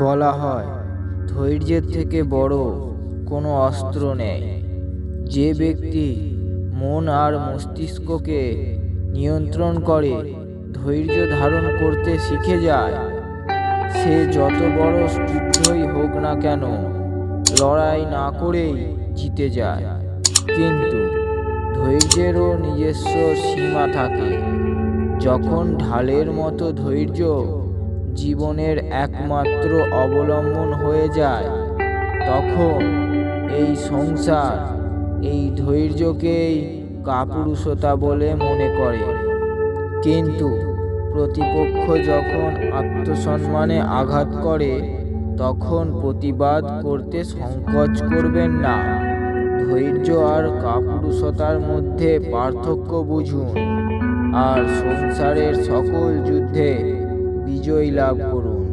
বলা হয়, ধৈর্যের থেকে বড় কোনো অস্ত্র নেই। যে ব্যক্তি মন আর মস্তিষ্ককে নিয়ন্ত্রণ করে, ধৈর্য ধারণ করতে শিখে যায়, সে যত বড় যুদ্ধই হোক না কেন, লড়াই না করেই জিতে যায়। কিন্তু ধৈর্যেরও নিজস্ব সীমা থাকে। যখন ঢালের মতো ধৈর্য জীবনের একমাত্র অবলম্বন হয়ে যায়, তখন এই সংসার এই ধৈর্যকেই কাপুরুষতা বলে মনে করে। কিন্তু প্রতিপক্ষ যখন আত্মসম্মানে আঘাত করে, তখন প্রতিবাদ করতে সংকোচ করবেন না। ধৈর্য আর কাপুরুষতার মধ্যে পার্থক্য বুঝুন। আর সংসারের সকল যুদ্ধে বিজয় লাভ করুন।